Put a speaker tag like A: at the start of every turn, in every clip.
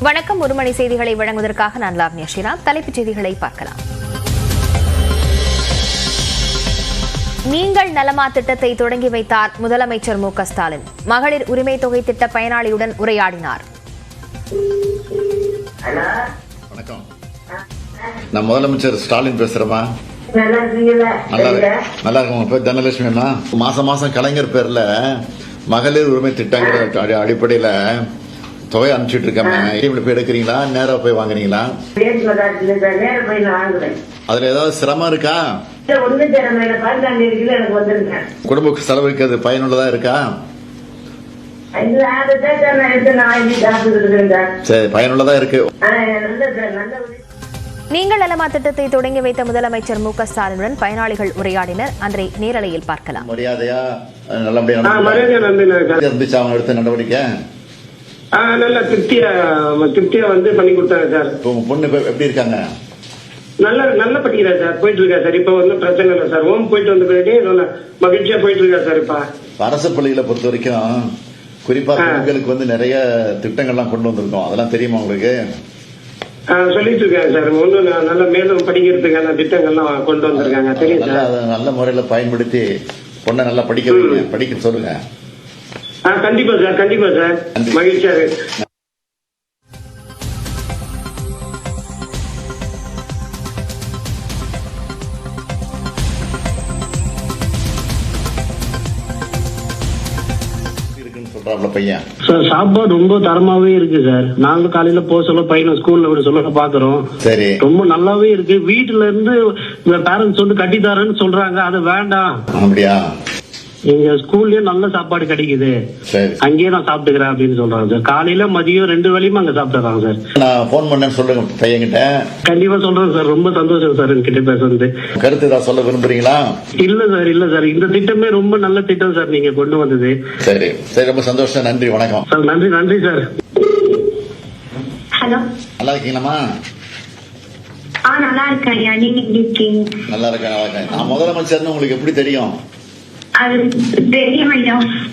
A: வணக்கம். ஒரு மணி செய்திகளை வழங்குவதற்காக நான் லாவண்யா ஸ்ரீராம். தலைப்புச் செய்திகளை பார்க்கலாம். நீங்கள் நலமா திட்டத்தை தொடங்கி வைத்தார் முதலமைச்சர் மு ஸ்டாலின். மகளிர் உரிமை தொகை திட்ட பயனாளியுடன் உரையாடினார்.
B: வணக்கம். நான் முதலமைச்சர் ஸ்டாலின்
C: நல்லா?
B: நல்லா இருக்கு உங்க பேர் தனலட்சுமி மாசம் மாசம் கலைஞர் பேர்ல மகளிர் உரிமை திட்டங்கிற அடி- அடிப்படையில தொகை அனுப்பிச்சிட்டு இருக்கேன் ஏடிஎம்ல போய் எடுக்கிறீங்களா? நேரா போய் வாங்குறீங்களா. அதுல ஏதாவது சிரமம் இருக்கா. குடும்ப செலவுக்கு அது பயனுள்ளதா இருக்கா?
C: சார்
B: பயனுள்ளதா இருக்கு.
A: நீங்கள் நலமா திட்டத்தை தொடங்கி வைத்த முதலமைச்சர் மு க ஸ்டாலினுடன் பயனாளிகள் உரையாடினர். அன்றை நேரலையில் பார்க்கலாம்.
B: மரியாதையா நல்லபடியா. இருந்துச்சு அவங்க எடுத்த நடவடிக்கை?
D: நல்ல திருப்தியா திருப்தியா வந்து பண்ணி கொடுத்தாங்க சார்.
B: உங்க பொண்ணு எப்படி இருக்காங்க?
D: நல்ல நல்ல படிக்கிறா சார் போயிட்டு இருக்கா சார். இப்ப ஒன்றும் பிரச்சனை இல்லை சார். ஹோம் போயிட்டு வந்த பிறகு நல்ல மகிழ்ச்சியா போயிட்டு இருக்கா சார் இப்ப.
B: அரசு பள்ளிகளை பொறுத்த வரைக்கும் குறிப்பா. பெண்களுக்கு வந்து நிறைய திட்டங்கள்லாம் கொண்டு வந்திருக்கோம். அதெல்லாம் தெரியுமா உங்களுக்கு?
D: சொல்லிட்டு இருக்காங்க சார். ஒன்றும் நல்ல மேலும் படிக்கிறதுக்கான திட்டங்கள்லாம் கொண்டு வந்திருக்காங்க. தெரியும் சார்.
B: நல்ல முறையில பயன்படுத்தி பொண்ணை நல்லா படிக்க வைங்க. படிக்க சொல்லுங்க.
D: கண்டிப்பா சார் கண்டிப்பா சார். மகிழ்ச்சியா இருக்கு. சாப்பாடு ரொம்ப தரமாவே இருக்கு சார். நாங்க காலையில போக சொல்ல பையனை ஸ்கூல்ல விட சொல்ல பாக்குறோம்
B: சரி.
D: ரொம்ப நல்லாவே இருக்கு. வீட்டுல இருந்து பேரண்ட்ஸ் வந்து கட்டி தரேன்னு சொல்றாங்க. அது வேண்டாம்.
B: அப்படியா?
D: எங்க ஸ்கூல்லயே நல்ல சாப்பாடு கிடைக்குது. அங்கேயே நான் சாப்பிட்டுக்கிறேன் அப்படின்னு சொல்றாங்க சார். காலையில மதியம் ரெண்டு வேலையும் அங்க சாப்பிட்டுறாங்க சார்.
B: நான் போன் பண்ணேன்னு சொல்லுங்க பையன்கிட்ட.
D: கண்டிப்பா சொல்றேன் சார். ரொம்ப சந்தோஷம் சார் என்கிட்ட பேசுறது
B: கருத்து ஏதாவது சொல்ல விரும்புறீங்களா?
D: இல்ல சார் இல்ல சார். இந்த திட்டமே ரொம்ப நல்ல திட்டம் சார் நீங்க கொண்டு வந்தது.
B: சரி. சரி ரொம்ப சந்தோஷம். நன்றி வணக்கம்.
D: சார் நன்றி நன்றி சார்.
E: ஹலோ.
B: நல்லா இருக்கீங்களாம்மா?
E: ஆ நல்லா இருக்கேன் ஐயா. நீங்க எப்படி இருக்கீங்க?
B: நல்லா இருக்கேன் நல்லா இருக்கேன். நான் முதலமைச்சர்னு உங்களுக்கு எப்படி தெரியும்?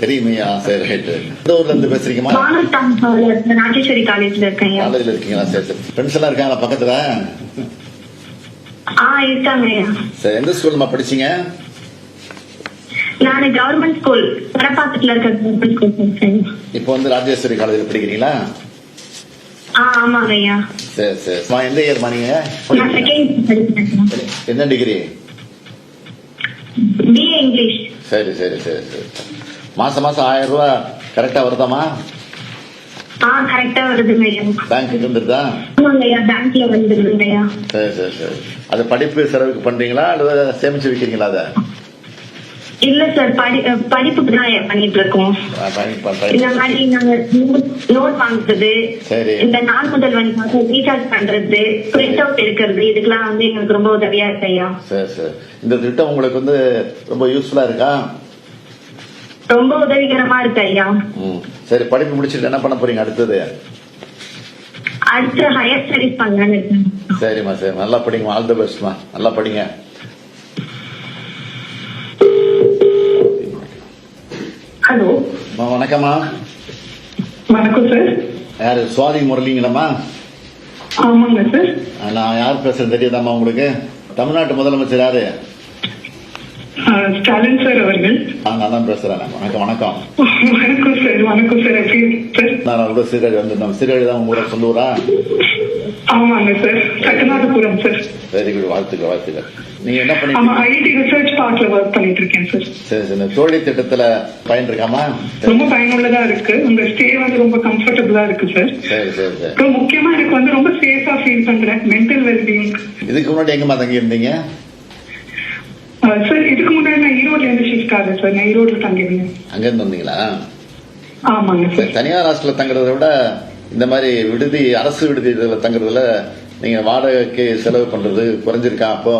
B: தெரியுமையா? சரி ரைட்டு எந்த ஊர்ல இருந்து பேசுறீங்கம்மா?
E: காலேஜ்ல இருக்கேன்.
B: காலேஜ்ல இருக்கீங்களா? சரி சரி. ஃப்ரெண்ட்ஸ் எல்லாம் இருக்காங்களா பக்கத்துல?
E: ஆ இருக்காங்க
B: சரி எந்த ஸ்கூல்மா படிச்சீங்க?
E: நான் கவர்மெண்ட் ஸ்கூல் வடப்பாக்கத்துல இருக்க கவர்மெண்ட் ஸ்கூல் படிச்சேன்.
B: இப்போ வந்து ராஜேஸ்வரி காலேஜ்ல படிக்கிறீங்களா?
E: ஆமாங்க ஐயா.
B: சரி சரி. எந்த இயர்மா நீங்க? என்ன டிகிரி
E: பிஏ இங்கிலீஷ்
B: சரி சரி சரி சரி. மாசம் மாசம் ஆயிரம் ரூபாய் கரெக்டா வருதாமா
E: ஆ கரெக்டா வருதுங்க ஐயா
B: பேங்க்கு இருந்துருதா
E: ஆமாங்க ஐயா பேங்க்ல வந்துருங்க ஐயா.
B: சரி சரி சரி. அது படிப்பு செலவுக்கு பண்றீங்களா? அல்லது சேமிச்சு வைக்கிறீங்களா அதை?
E: இல்ல சார் படி படிப்புக்கு தான் பண்ணிட்டு இருக்கோம் இந்த மாதிரி நாங்க நோட் வாங்குறது. இந்த நாள் முதல் வந்து ரீசார்ஜ் பண்றது பிரிண்ட் அவுட் எடுக்கிறது இதுக்கெல்லாம் வந்து எங்களுக்கு ரொம்ப உதவியா இருக்கு ஐயா.
B: சரி சரி. இந்த திட்டம் உங்களுக்கு வந்து ரொம்ப யூஸ்ஃபுல்லா இருக்கா?
E: ரொம்ப உதவிகரமா இருக்கு ஐயா.
B: சரி படிப்பு முடிச்சுட்டு என்ன பண்ண போறீங்க அடுத்தது?
E: அடுத்து ஹையர் ஸ்டடிஸ் பண்ணலாம்னு
B: சரிம்மா சரி. நல்லா படிங்கம்மா ஆல் தி பெஸ்ட்மா நல்லா படிங்க. வணக்கம்மா.
C: வணக்கம் சார்
B: யாரு சுவாதி முரளிங்களாம்மா?
C: ஆமாங்க சார்
B: நான் யார் பேசுறது தெரியுதாம்மா உங்களுக்கு? தமிழ்நாட்டு முதலமைச்சர் யாரு?
C: ஸ்டாலின் சார் அவர்கள்.
B: நான் தான் பேசுறேன். வணக்கம் வணக்கம்.
C: வணக்கம் சார் வணக்கம் சார்
B: நான் கூட சீர்காழி வந்திருந்தோம் சீர்காழி தான் உங்க ஊரை சொல்லுவரா
C: ஆமாங்க sir Sattanathapuram sir
B: very good வாழ்த்துக்கள் வாழ்த்துக்கள். நீங்க என்ன பண்ணிட்டு
C: ஐடி ரிசர்ச் பார்க்ல ஒர்க் பண்ணிட்டு இருக்கேன் சார்
B: சரி. தோழி திட்டத்துல பயன் இருக்காமா
C: ரொம்ப பயனுள்ளதா இருக்கு. உங்க ஸ்டே வந்து ரொம்ப கம்ஃபர்டபுளா இருக்கு சார்
B: சரி சரி. சரி
C: முக்கியமா எனக்கு வந்து ரொம்ப சேஃபா ஃபீல் பண்றேன். மென்டல் வெல்பீயிங்
B: இதுக்கு முன்னாடி எங்கம்மா தங்கி இருந்தீங்க
C: சார் இதுக்கு முன்னாடி நான் ஈரோட்ல இருந்து ஷிஃப்ட் ஆகுது சார் நான் ஈரோட்ல தங்கிருந்தேன்
B: அங்க இருந்து வந்தீங்களா?
C: ஆமாங்க
B: சரி,
C: சார்
B: தனியார் ஹாஸ்டல்ல தங்குறதை விட இந்த மாதிரி விடுதி அரசு விடுதி இதுல தங்குறதுல நீங்க வாடகைக்கு செலவு பண்றது குறைஞ்சிருக்கா அப்போ?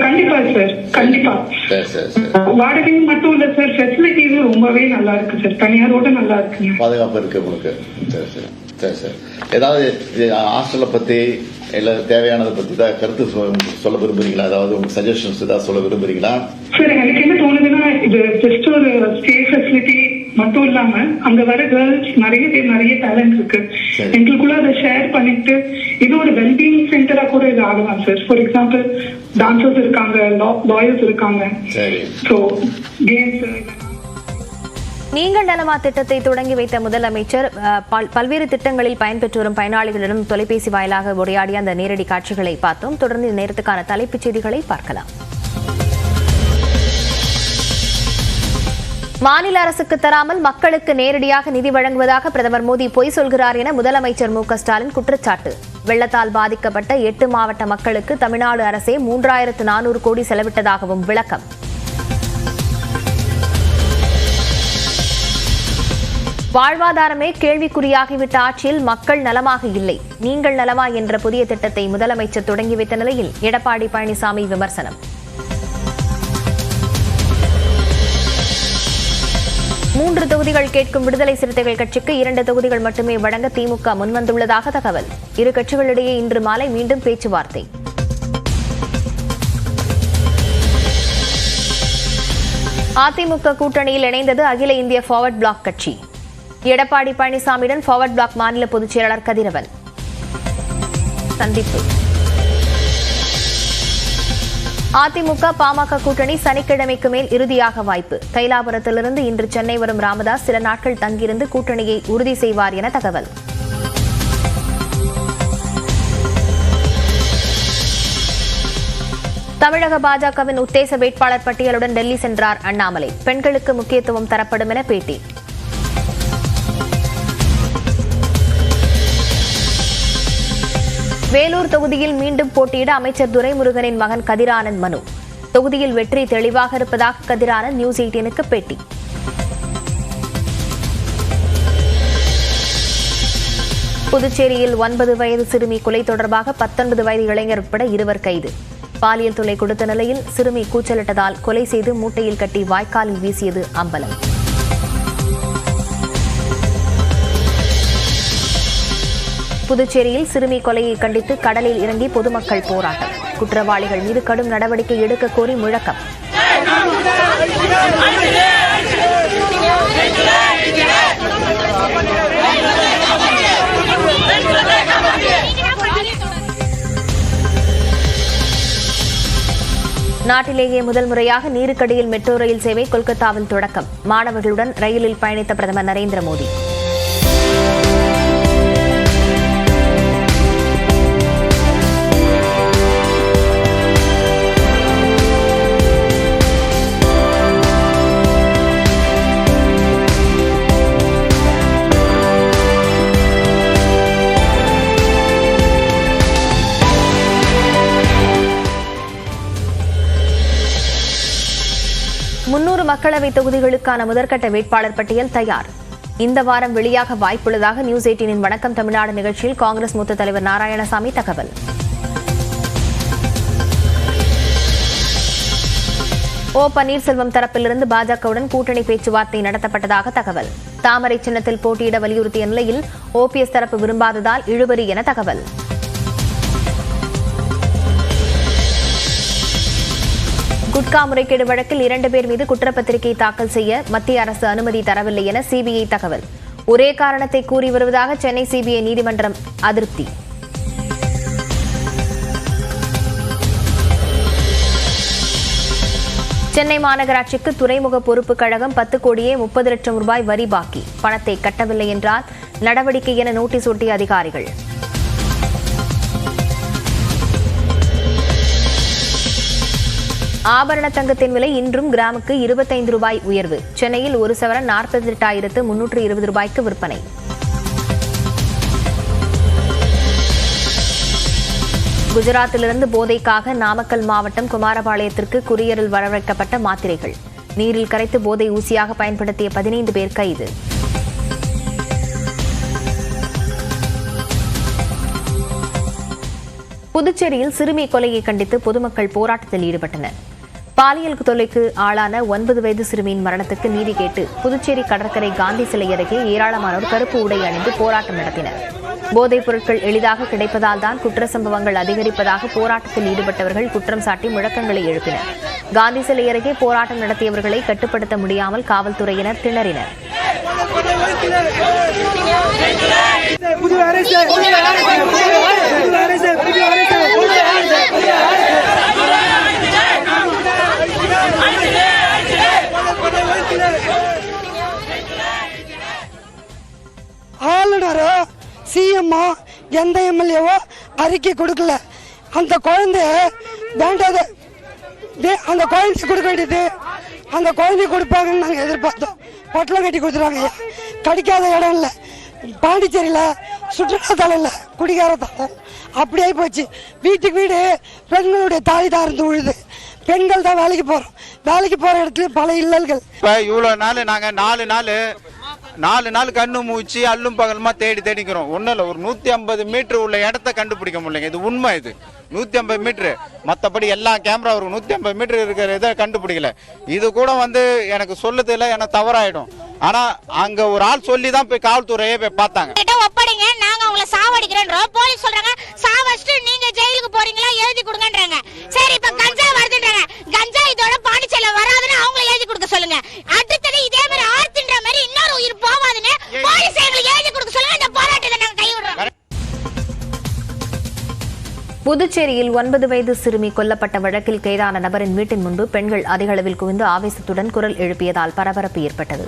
C: கண்டிப்பா சார் கண்டிப்பா.
B: சரி சரி சரி.
C: வாடகையும் மட்டும் இல்ல சார் ஃபெசிலிட்டிஸும் ரொம்பவே நல்லா இருக்கு சார் தனியாரோட நல்லா இருக்குங்க.
B: பாதுகாப்பு இருக்கு உங்களுக்கு. சரி சரி சரி சரி. ஏதாவது ஹாஸ்டலை பத்தி இல்ல தேவையானதை பத்தி தான் கருத்து சொல்ல விரும்புறீங்களா? அதாவது உங்க சஜஷன்ஸ் ஏதாவது சொல்ல விரும்புறீங்களா?
C: சார் எனக்கு என்ன தோணுதுன்னா இது ஜஸ்ட் ஒரு ஸ்டே ஃபெசிலிட்டி மட்டும் இல்லாம அங்க வர கேர்ள்ஸ் நிறைய பேர் நிறைய டேலண்ட் இருக்கு. எங்களுக்குள்ள அதை ஷேர் பண்ணிட்டு இது ஒரு வெல்பீயிங் சென்டரா கூட இது ஆகலாம் சார் ஃபார் எக்ஸாம்பிள் டான்சர்ஸ் இருக்காங்க லாயர்ஸ் இருக்காங்க.
B: சரி.
C: ஸோ கேம்ஸ்
A: நீங்கள் நலமா திட்டத்தை தொடங்கி வைத்த முதலமைச்சர் பல்வேறு திட்டங்களில் பயன்பெற்று வரும் பயனாளிகளிடம் தொலைபேசி வாயிலாக உரையாடிய அந்த நேரடி காட்சிகளை பார்த்தோம். தொடர்ந்து இந்த நேரத்துக்கான தலைப்புச் செய்திகளை பார்க்கலாம். மாநில அரசுக்கு தராமல் மக்களுக்கு நேரடியாக நிதி வழங்குவதாக பிரதமர் மோடி பொய் சொல்கிறார் என முதலமைச்சர் மு ஸ்டாலின் குற்றச்சாட்டு. வெள்ளத்தால் பாதிக்கப்பட்ட எட்டு மாவட்ட மக்களுக்கு தமிழ்நாடு அரசே மூன்றாயிரத்து நானூறு கோடி செலவிட்டதாகவும் விளக்கம். வாழ்வாதாரமே கேள்விக்குறியாகிவிட்ட ஆட்சியில் மக்கள் நலமாக இல்லை. நீங்கள் நலமா என்ற புதிய திட்டத்தை முதலமைச்சர் தொடங்கி வைத்த நிலையில் எடப்பாடி பழனிசாமி விமர்சனம். மூன்று தொகுதிகள் கேட்கும் விடுதலை சிறுத்தைகள் கட்சிக்கு இரண்டு தொகுதிகள் மட்டுமே வழங்க திமுக முன்வந்துள்ளதாக தகவல். இரு கட்சிகளிடையே இன்று மாலை மீண்டும் பேச்சுவார்த்தை. அதிமுக கூட்டணியில் இணைந்தது அகில இந்திய ஃபார்வர்ட் பிளாக் கட்சி. எடப்பாடி பழனிசாமியுடன் ஃபார்வர்ட் பிளாக் மாநில பொதுச்செயலாளர் கதிரவன். சந்திப்பு. அதிமுக பாமக கூட்டணி சனிக்கிழமைக்கு மேல் இறுதியாக வாய்ப்பு. தைலாபுரத்திலிருந்து இன்று சென்னை வரும் ராமதாஸ் சில நாட்கள் தங்கியிருந்து கூட்டணியை உறுதி செய்வார் என தகவல். தமிழக பாஜகவின் உத்தேச வேட்பாளர் பட்டியலுடன் டெல்லி சென்றார் அண்ணாமலை. பெண்களுக்கு முக்கியத்துவம் தரப்படும் என பேட்டி. வேலூர் தொகுதியில் மீண்டும் போட்டியிட அமைச்சர் துரைமுருகனின் மகன் கதிரானந்த் மனு. தொகுதியில் வெற்றி தெளிவாக இருப்பதாக கதிரானந்த் நியூஸ் எயிட்டீனுக்கு பேட்டி. புதுச்சேரியில் ஒன்பது வயது சிறுமி கொலை தொடர்பாக பத்தொன்பது வயது இளைஞர் உட்பட இருவர் கைது. பாலியல் தொலை கொடுத்த நிலையில் சிறுமி கூச்சலிட்டதால் கொலை செய்து மூட்டையில் கட்டி வாய்க்காலில் வீசியது அம்பலம். புதுச்சேரியில் சிறுமி கொலையை கண்டித்து கடலில் இறங்கி பொதுமக்கள் போராட்டம். குற்றவாளிகள் மீது கடும் நடவடிக்கை எடுக்க கோரி முழக்கம். நாட்டிலேயே முதல் முறையாக நீருக்கடியில் மெட்ரோ ரயில் சேவை கொல்கத்தாவில் தொடக்கம். மாணவர்களுடன் ரயிலில் பயணித்த பிரதமர் நரேந்திர மோடி. முன்னூறு மக்களவை தொகுதிகளுக்கான முதற்கட்ட வேட்பாளர் பட்டியல் தயார். இந்த வாரம் வெளியாக வாய்ப்புள்ளதாக நியூஸ் எயிட்டீனின் வணக்கம் தமிழ்நாடு நிகழ்ச்சியில் காங்கிரஸ் மூத்த தலைவர் நாராயணசாமி தகவல். ஓ பன்னீர்செல்வம் தரப்பிலிருந்து பாஜகவுடன் கூட்டணி பேச்சுவார்த்தை நடத்தப்பட்டதாக தகவல். தாமரை சின்னத்தில் போட்டியிட வலியுறுத்திய நிலையில் ஓபிஎஸ் தரப்பு விரும்பாததால் இழுபறி என தகவல். குட்கா முறைகேடு வழக்கில் இரண்டு பேர் மீது குற்றப்பத்திரிகை தாக்கல் செய்ய மத்திய அரசு அனுமதி தரவில்லை என சிபிஐ தகவல். ஒரே காரணத்தை கூறி வருவதாக சென்னை சிபிஐ நீதிமன்றம் அதிருப்தி. சென்னை மாநகராட்சிக்கு துறைமுக பொறுப்பு கழகம் பத்து கோடியே முப்பது லட்சம் ரூபாய் வரி பாக்கி. பணத்தை கட்டவில்லை என்றால் நடவடிக்கை என நோட்டீஸ் ஒட்டிய அதிகாரிகள். ஆபரண தங்கத்தின் விலை இன்றும் கிராமுக்கு இருபத்தைந்து ரூபாய் உயர்வு. சென்னையில் ஒரு சவரன் நாற்பத்தி எட்டாயிரத்து முன்னூற்று இருபது ரூபாய்க்கு விற்பனை. குஜராத்திலிருந்து போதைக்காக நாமக்கல் மாவட்டம் குமாரபாளையத்திற்கு குரியரில் வரவழைக்கப்பட்ட மாத்திரைகள். நீரில் கரைத்து போதை ஊசியாக பயன்படுத்திய பதினைந்து பேர் கைது. புதுச்சேரியில் சிறுமி கொலையை கண்டித்து பொதுமக்கள் போராட்டத்தில் ஈடுபட்டனர். பாலியல் தொல்லைக்கு ஆளான ஒன்பது வயது சிறுமியின் மரணத்துக்கு நீதி கேட்டு புதுச்சேரி கடற்கரை காந்தி சிலை அருகே ஏராளமானோர் கருப்பு உடை அணிந்து போராட்டம் நடத்தினர். போதைப் பொருட்கள் எளிதாக கிடைப்பதால் தான் குற்ற சம்பவங்கள் அதிகரிப்பதாக போராட்டத்தில் ஈடுபட்டவர்கள் குற்றம் சாட்டி முழக்கங்களை எழுப்பினர். காந்தி சிலை அருகே போராட்டம் நடத்தியவர்களை கட்டுப்படுத்த முடியாமல் காவல்துறையினர் திணறினர்.
F: புது அரசு புது அரசு புது அரசு. அறிக்கை கொடுக்கல. அந்த குழந்தை வேண்டாத அந்த குழந்தை கொடுக்க வேண்டியது அந்த குழந்தை கொடுப்பாங்கன்னு நாங்கள் எதிர்பார்த்தோம். பொட்டலம் கட்டி கொடுத்துருவாங்க ஐயா கிடைக்காத இடம் இல்லை. பாண்டிச்சேரியில் சுற்றுலாத்தலம் குடிகார தலம் அப்படியே போச்சு. வீட்டுக்கு வீடு பெண்களுடைய தாலி தான் இருந்து உழுது. பெண்கள் தான் வேலைக்கு போகிறோம் வேலைக்கு போகிற இடத்துல பல இல்லல்கள்.
G: இப்போ இவ்வளோ நாள் நாங்கள் நாலு நாள் நாலு நாள் கண்ணு மூச்சு அல்லும் பகலுமா தேடி தேடிக்கிறோம். ஒன்றும் இல்லை ஒரு நூற்றி ஐம்பது மீட்டர் உள்ள இடத்த கண்டுபிடிக்க முடியலைங்க. இது உண்மை இது. நூற்றி ஐம்பது மீட்ரு மற்றபடி எல்லா கேமரா இருக்கும் நூற்றி ஐம்பது மீட்டர் இருக்கிற இதை கண்டுபிடிக்கல. இது கூட வந்து எனக்கு சொல்லுதில்ல எனக்கு தவறாயிடும். ஆனால் அங்கே ஒரு ஆள் சொல்லி தான் போய் காவல்துறையே போய் பார்த்தாங்க.
H: உங்களை சாவடிக்கிறோன்றோம் போலீஸ் சொல்றாங்க சாவஸ்ட் நீங்க ஜெயிலுக்கு போறீங்களா எழுதி கொடுங்கன்றாங்க. சரி இப்ப கஞ்சா வருதுன்றாங்க. கஞ்சா இதோட பாண்டிச்சேரியில வராதுன்னு அவங்கள எழுதி கொடுக்க சொல்லுங்க. அடுத்தது இதே மாதிரி ஆர்த்தின்ற மாதிரி இன்னொரு உயிர் போவாதுன்னு போலீஸ் எங்களுக்கு எழுதி கொடுக்க சொல்லுங்க இந்த போராட்டத்தை நாங்க கைவிடுறோம்
A: புதுச்சேரியில் ஒன்பது வயது சிறுமி கொல்லப்பட்ட வழக்கில் கைதான நபரின் வீட்டின் முன்பு பெண்கள் அதிக அளவில் குவிந்து ஆவேசத்துடன் குரல் எழுப்பியதால் பரபரப்பு ஏற்பட்டது.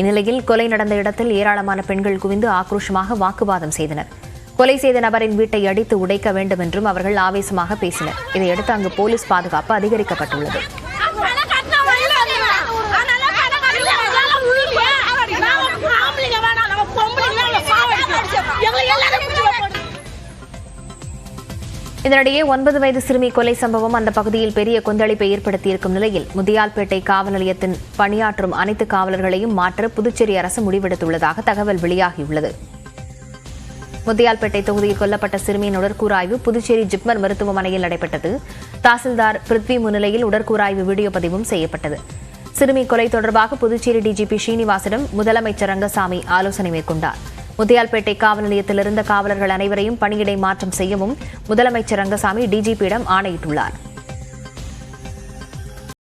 A: இந்நிலையில் கொலை நடந்த இடத்தில் ஏராளமான பெண்கள் குவிந்து ஆக்ரோஷமாக வாக்குவாதம் செய்தனர். கொலை செய்த நபரின் வீட்டை அடித்து உடைக்க வேண்டும் என்றும் அவர்கள் ஆவேசமாக பேசினர். இதையடுத்து அங்கு போலீஸ் பாதுகாப்பு அதிகரிக்கப்பட்டுள்ளது. இதனிடையே ஒன்பது வயது சிறுமி கொலை சம்பவம் அந்த பகுதியில் பெரிய கொந்தளிப்பை ஏற்படுத்தியிருக்கும் நிலையில் முதியால்பேட்டை காவல் நிலையத்தின் பணியாற்றும் அனைத்து காவலர்களையும் மாற்ற புதுச்சேரி அரசு முடிவெடுத்துள்ளதாக தகவல் வெளியாகியுள்ளது. முத்தியால்பேட்டை தொகுதியில் கொல்லப்பட்ட சிறுமியின் உடற்கூராய்வு புதுச்சேரி ஜிப்மர் மருத்துவமனையில் நடைபெற்றது. தாசில்தார் பிருத்வி முன்னிலையில் உடற்கூராய்வு வீடியோ பதிவும் செய்யப்பட்டது. சிறுமி கொலை தொடர்பாக புதுச்சேரி டிஜிபி ஸ்ரீனிவாசிடம் முதலமைச்சர் ரங்கசாமி ஆலோசனை மேற்கொண்டார். முத்தியால்பேட்டை காவல் நிலையத்தில் இருந்த காவலர்கள் அனைவரையும் பணியிடை மாற்றம் செய்யவும் முதலமைச்சர் ரங்கசாமி டிஜிபியிடம் ஆணையிட்டுள்ளார்.